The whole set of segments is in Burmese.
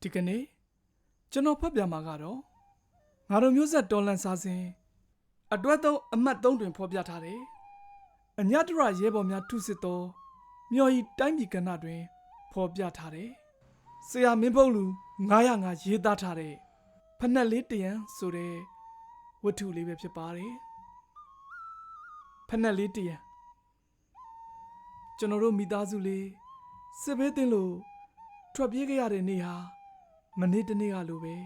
ဒီကနေ့ကျွန်တော်ဖတ်ပြမှာကတော့ငါတို့မျိုးဆက်တော်လန်စာစဉ်အတွဲသုံးအမှတ်3တွင်ဖော်ပြထားတယ်။အညတရရဲဘော်များထုစစ်သောမြော်ဤတိုင်းပြည်ကဏ္ဍတွင်ဖော်ပြထားတယ်။ဆရာမင်းဖုံးလူ905ရေးသားထားတဲ့ဖက်နှက်လေးတရံဆိုတဲ့ဝတ္ထုလေးပဲဖြစ်ပါတယ်။ဖက်နှက်လေးတရံကျွန်တော်တို့မိသားစုလေးစစ်ဘေးတင်လို့ထွက်ပြေးခဲ့ရတဲ့နေ့ဟာ မနေ့တနေ့ကလိုပဲ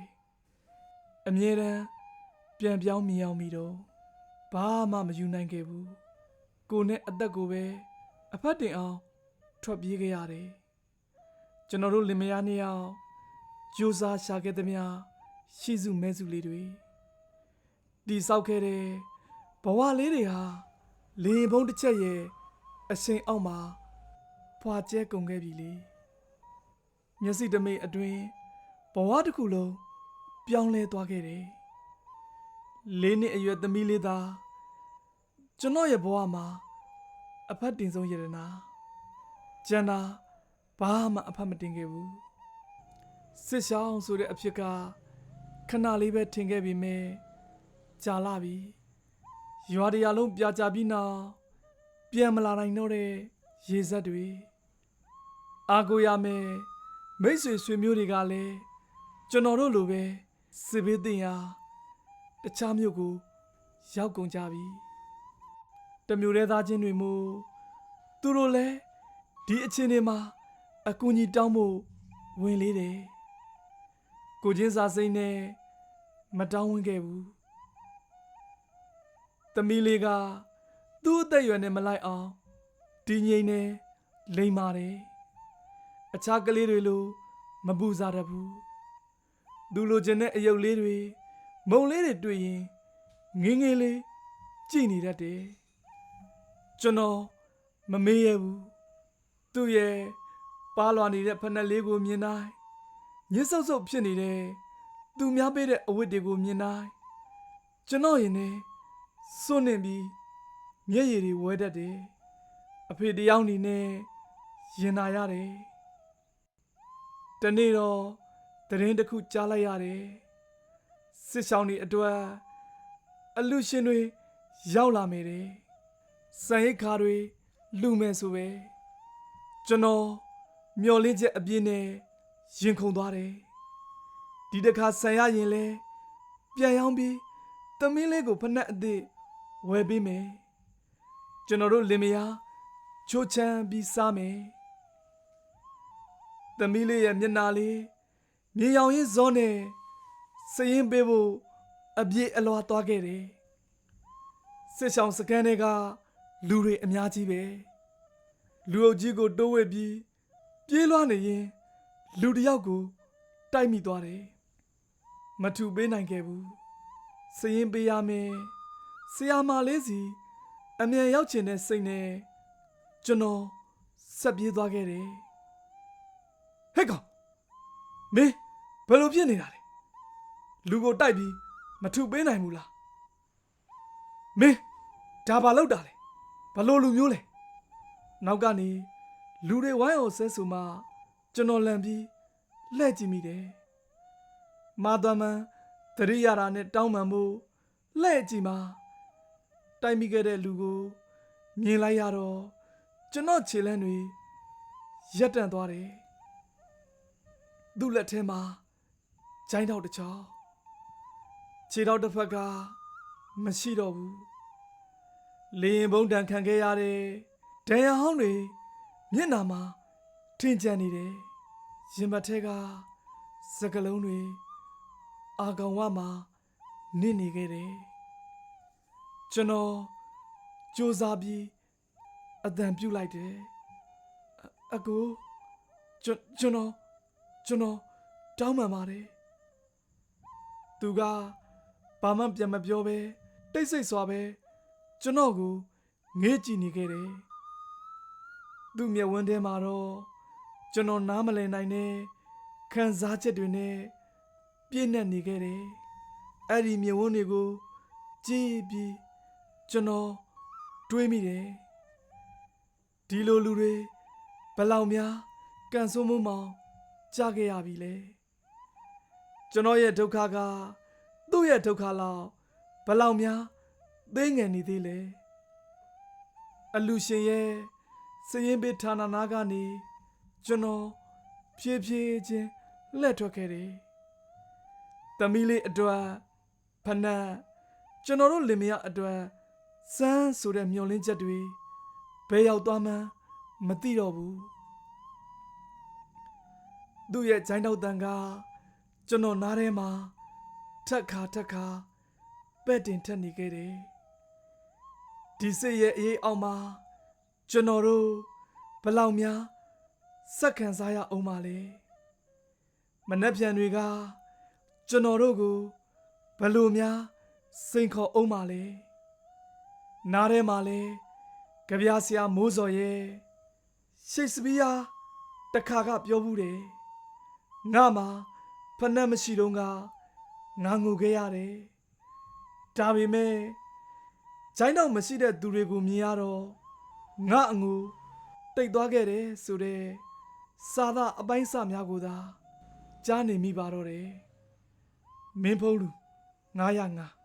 အမြဲတမ်းပြန်ပြောင်းမြင်အောင်မိတော့ဘာမှမယူနိုင်ခဲ့ဘူးကိုနဲ့အသက်ကိုပဲအဖတ်တင်အောင်ထွက်ပြေးခဲ့ရတယ်ကျွန်တော်တို့လင်မယားနှစ်ယောက်ကြိုးစားရှာခဲ့သမျှရှိစုမဲစုလေးတွေတိဆောက်ခဲ့တဲ့ဘဝလေးတွေဟာလေဘုံတစ်ချက်ရဲ့အရှင်အောက်မှာဖွာကျဲကုန်ခဲ့ပြီလေမျက်စိတမိတ်အတွင်း ဘဝတစ်ခုလုံးပြောင်းလဲသွားခဲ့တယ်လေးနှစ်အရွယ်သမီးလေးသားကျွန်တော်ရဲ့ဘဝမှာအဖတ်တင်ဆုံးရတနာကျန်တာဘာမှအဖတ်မတင်ခဲ့ဘူးစစ်ရှောင်းဆိုတဲ့အဖြစ်ကခဏလေးပဲထင်ခဲ့ပြီမဲ့ကြာလာပြီရွာတရာလုံးပြာကြပြီးနောက်ပြန်မလာနိုင်တော့တဲ့ရေစက်တွေအာကိုရမယ်မိတ်ဆွေဆွေမျိုးတွေကလည်း ကျွန်တော်တို့လိုပဲစစ်ဘေးတင်ရာတခြားမြို့ကိုရောက်ကုန်ကြပြီတမျိုးတဲ့သားချင်းတွေမို့သူတို့လည်းဒီအချင်းတွေမှာအကူအညီတောင်းဖို့ဝင်လေးတယ်ကိုချင်းစာစိမ့်နဲ့မတောင်းဝင်ခဲ့ဘူးသမီးလေးကသူ့အသက်အရွယ်နဲ့မလိုက်အောင်ဒီငိမ့်နဲ့လိမ့်ပါတယ်အခြားကလေးတွေလိုမပူစားတတ်ဘူး သူလိုချင်တဲ့အယုတ်လေးတွေမုံလေးတွေတွေ့ရင်ငင်းငယ်လေးကြည်နေတတ်တယ်ကျွန်တော်မမေးရဘူးသူ့ရဲ့ပါလွာနေတဲ့ဖက်နှက်လေးကိုမြင်တိုင်းညစ်ဆုပ်ဆုပ်ဖြစ်နေတဲ့သူများပေးတဲ့အဝတ်တွေကိုမြင်တိုင်းကျွန်တော်ရင်နဲ့စွန့်နေပြီးမျက်ရည်တွေဝဲတတ်တယ်အဖေတယောက်အနေနဲ့ရင်နာရတယ်တနေ့တော့ တရင်တစ်ခုကြားလိုက်ရတယ်စစ်ဆောင်တွေအတွက်အလူရှင်တွေရောက်လာမယ်တဲ့စံရိတ်ခါတွေလူမယ်ဆိုပဲကျွန်တော်မျော်လင့်ချက်အပြည့်နဲ့ရင်ခုန်သွားတယ်ဒီတစ်ခါဆန်ရရင်လဲပြန်ရောက်ပြီးသမင်းလေးကိုဖက်နှက်အသစ်ဝယ်ပေးမယ်ကျွန်တော်တို့လင်မယားချိုးချမ်းပြီးစားမယ်သမီးလေးရဲ့မျက်နှာလေး မြေရောင်ရင်းဇောနဲ့စရင်ပေးဖို့အပြည့်အလွာသွားခဲ့တယ်စစ်ဆောင်စကန်တွေကလူတွေအများကြီးပဲလူအုပ်ကြီးကိုတိုးဝှက်ပြီးပြေးလွှားနေရင်လူတစ်ယောက်ကိုတိုက်မိသွားတယ်မထူပေးနိုင်ခဲ့ဘူးစရင်ပေးရမယ်ဆရာမလေးစီအမြန်ရောက်ချင်တဲ့စိတ်နဲ့ကျွန်တော်ဆက်ပြေးသွားခဲ့တယ်ဟဲ့ကောင် မင်းဘယ်လိုဖြစ်နေတာလဲလူကိုတိုက်ပြီးမထုပေးနိုင်ဘူးလားမင်းဒါဘာလောက်တာလဲဘလို့လူမျိုးလဲနောက်ကနေလူတွေဝိုင်းအောင်ဆဲဆိုမှကျွန်တော်လန့်ပြီးလှည့်ကြည့်မိတယ်မာသမန်တရိယာရာနဲ့တောင်းပန်ဖို့လှည့်ကြည့်မှတိုက်မိခဲ့တဲ့လူကိုမြင်လိုက်ရတော့ကျွန်တော်ခြေလန်းတွေရက်တန့်သွားတယ် သူ့လက်ထဲမှာဂျိုင်းတော့တစ်ချောင်းခြေတော့တစ်ဖက်ကမရှိတော့ဘူးလေရင်ဘုံတန်ခံခဲ့ရတဲ့ဒဏ်ရာဟောင်းတွေမျက်နာမှာထင်ကြံနေတယ်ရင်ဘတ်ထဲကစကလုံးတွေအာကောင်ဝမှာနစ်နေခဲ့တယ်ကျွန်တော်စူးစမ်းပြီးအတန်ပြုတ်လိုက်တယ်အအကိုကျွန်ကျွန်တော် ကျွန်တော်တောင်းပန်ပါတယ်သူကဘာမှပြန်မပြောပဲတိတ်ဆိတ်စွာပဲကျွန်တော်ကိုငေးကြည့်နေခဲ့တယ်သူ့မျက်ဝန်းထဲမှာတော့ကျွန်တော်နားမလည်နိုင်တဲ့ခံစားချက်တွေနဲ့ပြည့်နှက်နေခဲ့တယ်အဲ့ဒီမျက်ဝန်းတွေကိုကြည့်ပြီးကျွန်တော်တွေးမိတယ်ဒီလိုလူတွေဘယ်လောက်များကန်ဆိုးမှုမောင် ကြားခဲ့ရပြီလဲကျွန်တော်ရဲ့ဒုက္ခကသူ့ရဲ့ဒုက္ခလောက်ဘယ်လောက်များသိငယ်နေသေးလဲအလူရှင်ရဲ့စည်ရင်ပေးဌာနနာကနေကျွန်တော်ဖြည်းဖြည်းချင်းလှည့်ထွက်ခဲ့တယ်တမီးလေးအတွက်ဖနက်ကျွန်တော်တို့လင်မယားအတွက်စမ်းဆိုတဲ့မျောလင်းချက်တွေဘယ်ရောက်သွားမှန်းမသိတော့ဘူး သူ့ရဲ့ဂျိုင်းတောက်တန်ကကျွန်တော်နားထဲမှာထက်ခါထက်ခါပဲ့တင်ထက်နေခဲ့တယ်ဒီစိတ်ရဲ့အေးအောက်မှာကျွန်တော်တို့ဘယ်လောက်များစက္ကန့်စားရအောင်ပါလဲမနှက်ပြန်တွေကကျွန်တော်တို့ကိုဘယ်လိုများစိန်ခေါ်အောင်ပါလဲနားထဲမှာလဲကြပြားဆရာမိုးစော်ရဲ့ရှိတ်စပီးယာတခါကပြောဘူးတယ် ငါမှာဖက်နှက်မရှိတော့ကငါငိုခဲ့ရတယ်ဒါပေမဲ့ဂျိုင်းတော့မရှိတဲ့သူတွေကိုမြင်ရတော့ငါအငိုတိတ်သွားခဲ့တယ်ဆိုတဲ့စာသာအပိုင်းစများကိုသာကြားနေမိပါတော့တယ်မင်းဖုံးလူ905